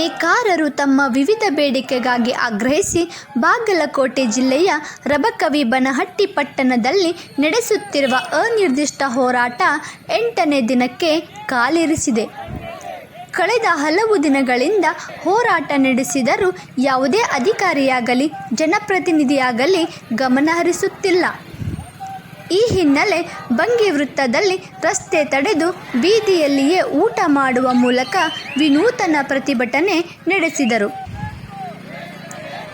ನೇಕಾರರು ತಮ್ಮ ವಿವಿಧ ಬೇಡಿಕೆಗಾಗಿ ಆಗ್ರಹಿಸಿ ಬಾಗಲಕೋಟೆ ಜಿಲ್ಲೆಯ ರಬಕವಿ ಬನಹಟ್ಟಿ ಪಟ್ಟಣದಲ್ಲಿ ನಡೆಸುತ್ತಿರುವ ಅನಿರ್ದಿಷ್ಟ ಹೋರಾಟ ಎಂಟನೇ ದಿನಕ್ಕೆ ಕಾಲಿರಿಸಿದೆ. ಕಳೆದ ಹಲವು ದಿನಗಳಿಂದ ಹೋರಾಟ ನಡೆಸಿದರೂ ಯಾವುದೇ ಅಧಿಕಾರಿಯಾಗಲಿ, ಜನಪ್ರತಿನಿಧಿಯಾಗಲಿ ಗಮನಹರಿಸುತ್ತಿಲ್ಲ. ಈ ಹಿನ್ನೆಲೆ ಬಂಗಿ ವೃತ್ತದಲ್ಲಿ ರಸ್ತೆ ತಡೆದು ಬೀದಿಯಲ್ಲಿಯೇ ಊಟ ಮಾಡುವ ಮೂಲಕ ವಿನೂತನ ಪ್ರತಿಭಟನೆ ನಡೆಸಿದರು.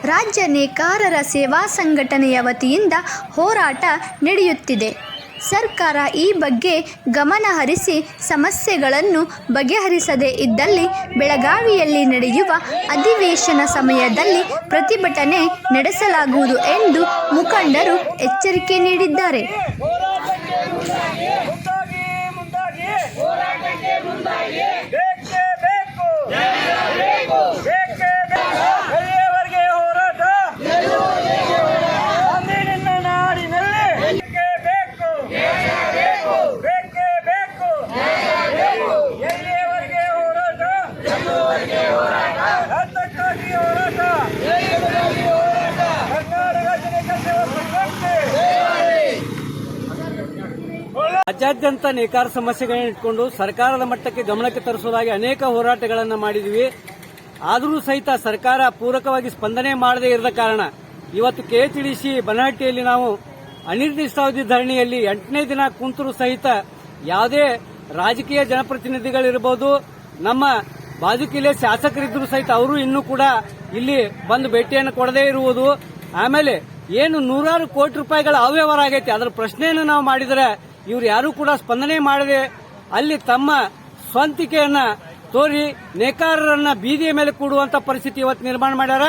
ರಾಜ್ಯ ನೇಕಾರರ ಸೇವಾ ಸಂಘಟನೆಯ ವತಿಯಿಂದ ಹೋರಾಟ ನಡೆಯುತ್ತಿದೆ. ಸರ್ಕಾರ ಈ ಬಗ್ಗೆ ಗಮನ ಹರಿಸಿ ಸಮಸ್ಯೆಗಳನ್ನು ಬಗೆಹರಿಸದೇ ಇದ್ದಲ್ಲಿ ಬೆಳಗಾವಿಯಲ್ಲಿ ನಡೆಯುವ ಅಧಿವೇಶನ ಸಮಯದಲ್ಲಿ ಪ್ರತಿಭಟನೆ ನಡೆಸಲಾಗುವುದು ಎಂದು ಮುಖಂಡರು ಎಚ್ಚರಿಕೆ ನೀಡಿದ್ದಾರೆ. ರಾಜ್ಯಾದ್ಯಂತ ನೇಕಾರ ಸಮಸ್ಯೆಗಳನ್ನು ಇಟ್ಕೊಂಡು ಸರ್ಕಾರದ ಮಟ್ಟಕ್ಕೆ ಗಮನಕ್ಕೆ ತರಿಸುವುದಾಗಿ ಅನೇಕ ಹೋರಾಟಗಳನ್ನು ಮಾಡಿದ್ವಿ. ಆದರೂ ಸಹಿತ ಸರ್ಕಾರ ಪೂರಕವಾಗಿ ಸ್ಪಂದನೆ ಮಾಡದೇ ಇರದ ಕಾರಣ ಇವತ್ತು ಕೆ ತಿಳಿಸಿ ಬನಹಟ್ಟಿಯಲ್ಲಿ ನಾವು ಅನಿರ್ದಿಷ್ಟಾವಧಿ ಧರಣಿಯಲ್ಲಿ ಎಂಟನೇ ದಿನ ಕುಂತರೂ ಸಹಿತ ಯಾವುದೇ ರಾಜಕೀಯ ಜನಪ್ರತಿನಿಧಿಗಳಿರಬಹುದು ನಮ್ಮ ಬಾಜುಕಿಲೆ ಶಾಸಕರಿದ್ದರೂ ಸಹಿತ ಅವರು ಇನ್ನೂ ಕೂಡ ಇಲ್ಲಿ ಬಂದು ಭೇಟಿಯನ್ನು ಕೊಡದೇ ಇರುವುದು. ಆಮೇಲೆ ಏನು ನೂರಾರು ಕೋಟಿ ರೂಪಾಯಿಗಳ ಅವ್ಯವಹಾರ ಆಗೈತೆ. ಅದರ ಪ್ರಶ್ನೆಯನ್ನು ನಾವು ಮಾಡಿದರೆ ಇವ್ರು ಯಾರೂ ಕೂಡ ಸ್ಪಂದನೆ ಮಾಡದೆ ಅಲ್ಲಿ ತಮ್ಮ ಸ್ವಂತಿಕೆಯನ್ನ ತೋರಿ ನೇಕಾರರನ್ನ ಬೀದಿಯ ಮೇಲೆ ಕೂಡುವಂತ ಪರಿಸ್ಥಿತಿ ಇವತ್ತು ನಿರ್ಮಾಣ ಮಾಡ್ಯಾರ.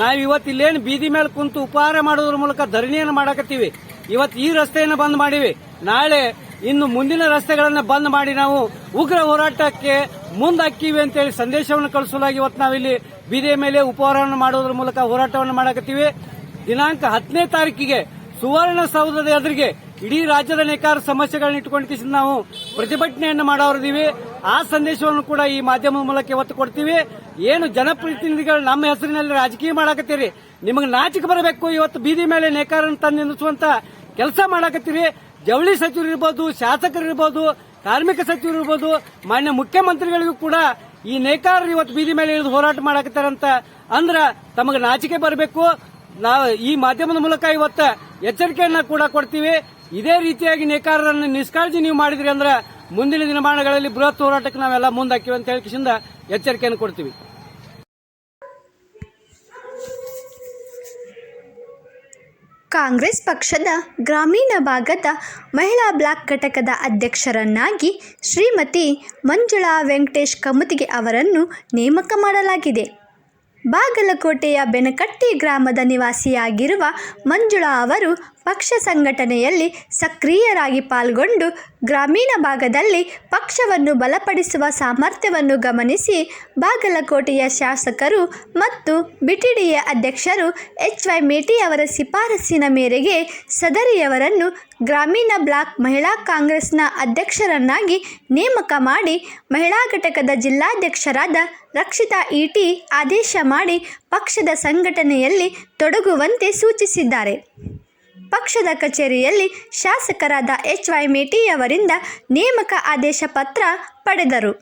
ನಾವು ಇವತ್ತು ಇಲ್ಲೇನು ಬೀದಿ ಮೇಲೆ ಕುಂತು ಉಪಹಾರ ಮಾಡೋದ್ರ ಮೂಲಕ ಧರಣಿಯನ್ನು ಮಾಡಕತ್ತೀವಿ. ಇವತ್ತು ಈ ರಸ್ತೆಯನ್ನು ಬಂದ್ ಮಾಡಿವಿ. ನಾಳೆ ಇನ್ನು ಮುಂದಿನ ರಸ್ತೆಗಳನ್ನು ಬಂದ್ ಮಾಡಿ ನಾವು ಉಗ್ರ ಹೋರಾಟಕ್ಕೆ ಮುಂದಾಕ್ತೀವಿ ಅಂತೇಳಿ ಸಂದೇಶವನ್ನು ಕಳಿಸಲಾಗಿ ಇವತ್ತು ನಾವಿಲ್ಲಿ ಬೀದಿಯ ಮೇಲೆ ಉಪಹಾರವನ್ನು ಮಾಡೋದ್ರ ಮೂಲಕ ಹೋರಾಟವನ್ನು ಮಾಡಕತ್ತೀವಿ. ದಿನಾಂಕ ಹತ್ತನೇ ತಾರೀಕಿಗೆ ಸುವರ್ಣಸೌಧದ ಎದುರಿಗೆ ಇಡೀ ರಾಜ್ಯದ ನೇಕಾರ ಸಮಸ್ಯೆಗಳನ್ನ ಕಿಸಿದ ನಾವು ಪ್ರತಿಭಟನೆಯನ್ನು ಮಾಡೋರಿದ್ದೀವಿ ಆ ಸಂದೇಶವನ್ನು ಕೂಡ ಈ ಮಾಧ್ಯಮದ ಮೂಲಕ ಇವತ್ತು ಕೊಡ್ತೀವಿ. ಏನು ಜನಪ್ರತಿನಿಧಿಗಳು ನಮ್ಮ ಹೆಸರಿನಲ್ಲಿ ರಾಜಕೀಯ ಮಾಡಕತ್ತೀರಿ? ನಿಮಗೆ ನಾಚಿಕೆ ಬರಬೇಕು. ಇವತ್ತು ಬೀದಿ ಮೇಲೆ ನೇಕಾರನ್ನು ತಂದು ನಿಲ್ಲಿಸುವಂತ ಕೆಲಸ ಮಾಡಕತ್ತೀರಿ. ಜವಳಿ ಸಚಿವರು ಇರ್ಬೋದು, ಶಾಸಕರು ಇರ್ಬೋದು, ಕಾರ್ಮಿಕ ಸಚಿವರು ಇರ್ಬೋದು, ಮಾನ್ಯ ಮುಖ್ಯಮಂತ್ರಿಗಳಿಗೂ ಕೂಡ ಈ ನೇಕಾರರು ಇವತ್ತು ಬೀದಿ ಮೇಲೆ ಇಳಿದು ಹೋರಾಟ ಮಾಡಾಕತ್ತಾರಂತ ಅಂದ್ರ ತಮಗೆ ನಾಚಿಕೆ ಬರಬೇಕು. ನಾವು ಈ ಮಾಧ್ಯಮದ ಮೂಲಕ ಇವತ್ತು ಎಚ್ಚರಿಕೆಯನ್ನ ಕೂಡ ಕೊಡ್ತೀವಿ. ಇದೇ ರೀತಿಯಾಗಿ ನೇಕಾರರನ್ನು ನಿಷ್ಕಾಳಜಿ ನೀವು ಮಾಡಿದ್ರಿ ಅಂದ್ರೆ ಮುಂದಿನ ದಿನಮಾನಗಳಲ್ಲಿ ಬೃಹತ್ ಹೋರಾಟಕ್ಕೆ ನಾವೆಲ್ಲ ಮುಂದಾಕಿವಿ ಅಂತ ಹೇಳಿ ಕಿಸಿಂದ ಎಚ್ಚರಿಕೆಯನ್ನು ಕೊಡ್ತೀವಿ. ಕಾಂಗ್ರೆಸ್ ಪಕ್ಷದ ಗ್ರಾಮೀಣ ಭಾಗದ ಮಹಿಳಾ ಬ್ಲಾಕ್ ಘಟಕದ ಅಧ್ಯಕ್ಷರನ್ನಾಗಿ ಶ್ರೀಮತಿ ಮಂಜುಳಾ ವೆಂಕಟೇಶ್ ಕಮುತಿಗೆ ಅವರನ್ನು ನೇಮಕ ಮಾಡಲಾಗಿದೆ. ಬಾಗಲಕೋಟೆಯ ಬೆನಕಟ್ಟಿ ಗ್ರಾಮದ ನಿವಾಸಿಯಾಗಿರುವ ಮಂಜುಳಾ ಅವರು ಪಕ್ಷ ಸಂಘಟನೆಯಲ್ಲಿ ಸಕ್ರಿಯರಾಗಿ ಪಾಲ್ಗೊಂಡು ಗ್ರಾಮೀಣ ಭಾಗದಲ್ಲಿ ಪಕ್ಷವನ್ನು ಬಲಪಡಿಸುವ ಸಾಮರ್ಥ್ಯವನ್ನು ಗಮನಿಸಿ ಬಾಗಲಕೋಟೆಯ ಶಾಸಕರು ಮತ್ತು ಬಿಟಿಡಿಯ ಅಧ್ಯಕ್ಷರು ಎಚ್ ವೈ ಮೇಟಿ ಅವರ ಶಿಫಾರಸ್ಸಿನ ಮೇರೆಗೆ ಸದರಿಯವರನ್ನು ಗ್ರಾಮೀಣ ಬ್ಲಾಕ್ ಮಹಿಳಾ ಕಾಂಗ್ರೆಸ್ನ ಅಧ್ಯಕ್ಷರನ್ನಾಗಿ ನೇಮಕ ಮಾಡಿ ಮಹಿಳಾ ಘಟಕದ ಜಿಲ್ಲಾಧ್ಯಕ್ಷರಾದ ರಕ್ಷಿತಾ ಇಟಿ ಆದೇಶ ಮಾಡಿ ಪಕ್ಷದ ಸಂಘಟನೆಯಲ್ಲಿ ತೊಡಗುವಂತೆ ಸೂಚಿಸಿದ್ದಾರೆ. ಪಕ್ಷದ ಕಚೇರಿಯಲ್ಲಿ ಶಾಸಕರಾದ ಎಚ್ ವೈ ಮೇಟಿಯವರಿಂದ ನೇಮಕ ಆದೇಶ ಪತ್ರ ಪಡೆದರು.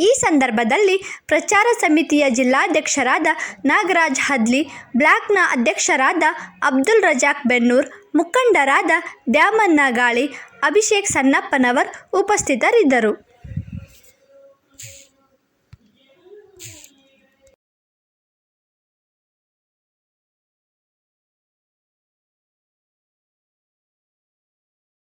ಈ ಸಂದರ್ಭದಲ್ಲಿ ಪ್ರಚಾರ ಸಮಿತಿಯ ಜಿಲ್ಲಾಧ್ಯಕ್ಷರಾದ ನಾಗರಾಜ್ ಹದ್ಲಿ, ಬ್ಲಾಕ್ನ ಅಧ್ಯಕ್ಷರಾದ ಅಬ್ದುಲ್ ರಜಾಕ್ ಬೆನ್ನೂರ್, ಮುಖಂಡರಾದ ದ್ಯಾಮನ್ನಗಾಳಿ ಅಭಿಷೇಕ್ ಸನ್ನಪ್ಪನವರ್ ಉಪಸ್ಥಿತರಿದ್ದರು.